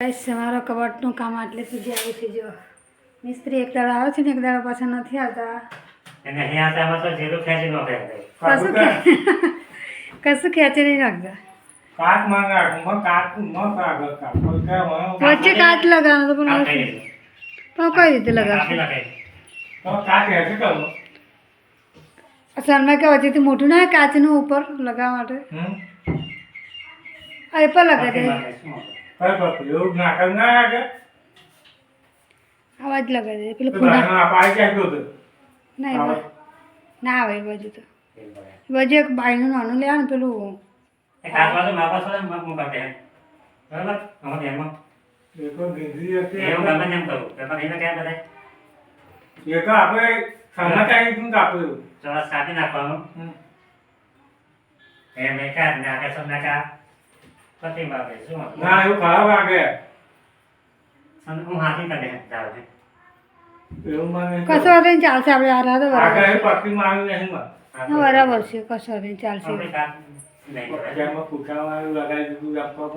બસ અમારો કબાટનું કામ આટલે સુધી આવ્યું છે જો. મિસ્ત્રી એક દાડો આવે છે ને એક દાડો પાછા નથી આવતા. અને તો જીરું ખેંચી કશું કશું ખેંચી નહીં રાખતા માંગા ન વચ્ચે કાચ લગાવવાનો તો પણ. પણ કઈ રીતે લગાવશું. તો કાચ હેઠે કરું સરમાં કે વચ્ચેથી મોટું ના કાચનું ઉપર લગાવવા માટે. એ પર લગાવી દે. નાખે. એવું ના લગાવી દે પેલું ક્યાં ગયો ના ના આવે એ બાજુ તો એ બાજુ એક બાયનું નાનું લેવાનું પેલું એ કાચમાં તો માપા છોડે, બરાબર? આમાં એમાં. એ તો દીદી હતી એવું ગમે તેમ કરું. પેપર લઈને ક્યાં બધાય? એ તો આપણે સમાચાર તું કાપ્યું ચોરસ કાપી નાખવાનું. હમ. એમ એ કાઢ ને આગે સબ નાખા. પતી બાપરે, શું ના એવું ખરા લાગે અને હું હાથી કરી દે, છે. એવું મને કશો ચાલશે આપણે આ રાતો આગળ બરાબર એ પટ્ટી નહીં માં બરાબર છે કશો ચાલશે. જેમાં પૂછાવાનું લગાવી દીધું આપવા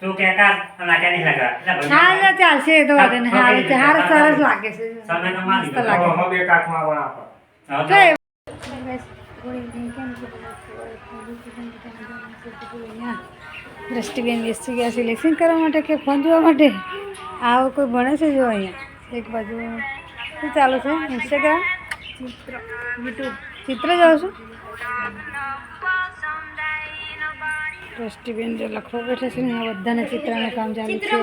તું કે કાઢ, અને આ કે નહીં લગાવ. એટલે ભાઈ, હા એટલે ચાલશે તો વાંધો નહીં. હારું સરસ લાગે છે. સમય તો મસ્ત લાગે. બે કાચમાં પણ આપો હવે તો તો એ- દ્રષ્ટિબેન બેસી ગયા સિલેક્શન કરવા માટે કે ફોન જોવા માટે? આવો કોઈ ભણે છે જો અહીંયા? એક બાજુ. શું ચાલુ છે? ઇન્સ્ટાગ્રામ ચિત્ર. યુટ્યુબ ચિત્ર જાઓ છો? દ્રષ્ટિબેન જો લખવા બેઠા છે ને બધાને બધાના ચિત્રનું કામ ચાલુ છે.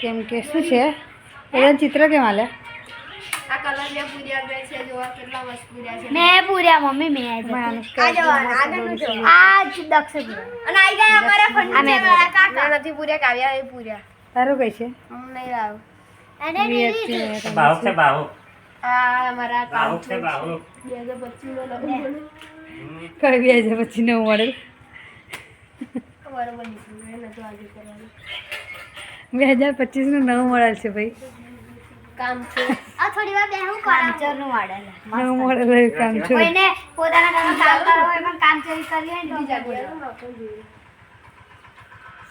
કેમ કે શું છે? બધા ચિત્ર કેમ હાલે? આ કલર જે પૂર્યા ગયા છે જોવા કેટલા મસ્ત પૂર્યા છે. મેં પૂર્યા મમ્મી મેં આ આગળનું જ દક્ષ અને આઈ ગયા અમારા કાકા. નથી પૂર્યા કાવ્યા એ પૂર્યા. તારું કઈ છે? હું નહીં લાવ. અને વિયર છે આ અમારા છે બાહુક. બે હજાર નો લગ્ન કઈ બે હજાર પછી નવું મોડેલ બે હજાર પચીસનું નવું મોડેલ છે ભાઈ. કામ છે. આ થોડી વાર બેહું કામચોરનું મોડેલનું મોડેલ કામ છે કોઈને પોતાના કામ કામ કરવું હોય પણ કામ કરી હોય ને તો. બીજા બોલે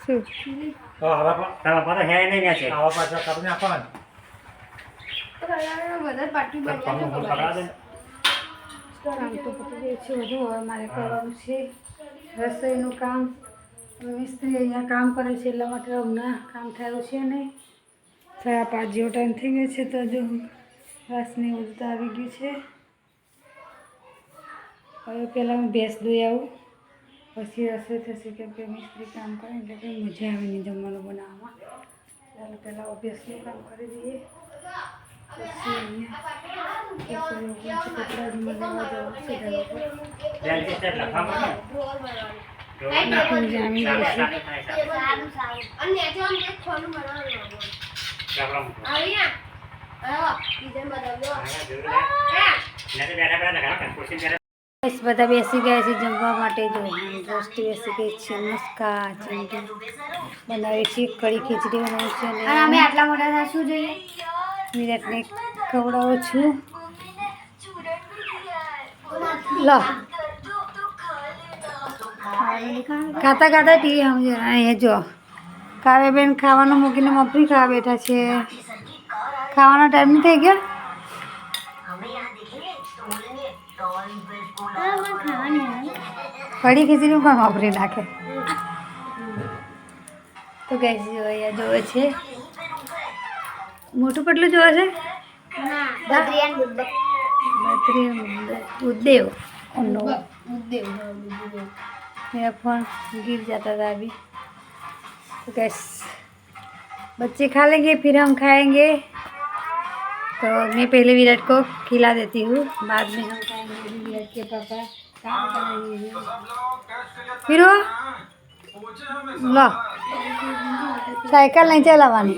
શું? તો હવે પર હે નહીં ન્યા છે. આવા પાછા કાપી નાખવાનું બધા કરાવો દે. કામ તો પતી ગયું છે બધું. હવે મારે કરવાનું છે રસોઈનું કામ. મિસ્ત્રી અહીંયા કામ કરે છે એટલા માટે હમણાં કામ થયું છે નહીં. સાડા પાંચ જેવો ટાઈમ થઈ ગયો છે તો હજુ વાસને બધું તો આવી ગયું છે. હવે પહેલાં હું ભેંસ દોઈ આવું. પછી રસોઈ થશે કેમ કે મિસ્ત્રી કામ કરે એટલે કંઈ મજા આવે નહીં જમવાનું બનાવવામાં. ચાલો પહેલાં અભ્યાસનું કામ કરી દઈએ. પછી અહીંયા કપડાં જ જવું છે પર. આવી બધા બેસી ગયા છે જમવા માટે જો. દ્રષ્ટિ બેસી ગઈ છે. નમસ્કાર બનાવી છે કડી ખીચડી બનાવી છે અને અને અમે આટલા મોટા થાય શું જોઈએ? વિરાટને ખવડાવું છું. લો. ખાતા ખાતા ટીવી સમજે અહીંયા જો. કાવ્યાબેન ખાવાનું મૂકીને મફરી ખાવા બેઠા છે. ખાવાનો ટાઈમ નહીં થઈ ગયો કઢી ખીચડી પણ વાપરી નાખે તો ગેસ જો અહીંયા જોવે છે મોટું પટલું જોવે છે બકરીયાન દૂધ બત્રી ઉદ્દેવ નો ઉદ્દેવ હા બીજું मेरा फोन गिर जाता था अभी तो गैस बच्चे खा लेंगे फिर हम खाएंगे तो मैं पहले विराट को खिला देती हूँ बाद में हम खाएंगे अभी विराट के पापा काम कर रहे हैं फिर वो लो साइकिल नहीं चलावानी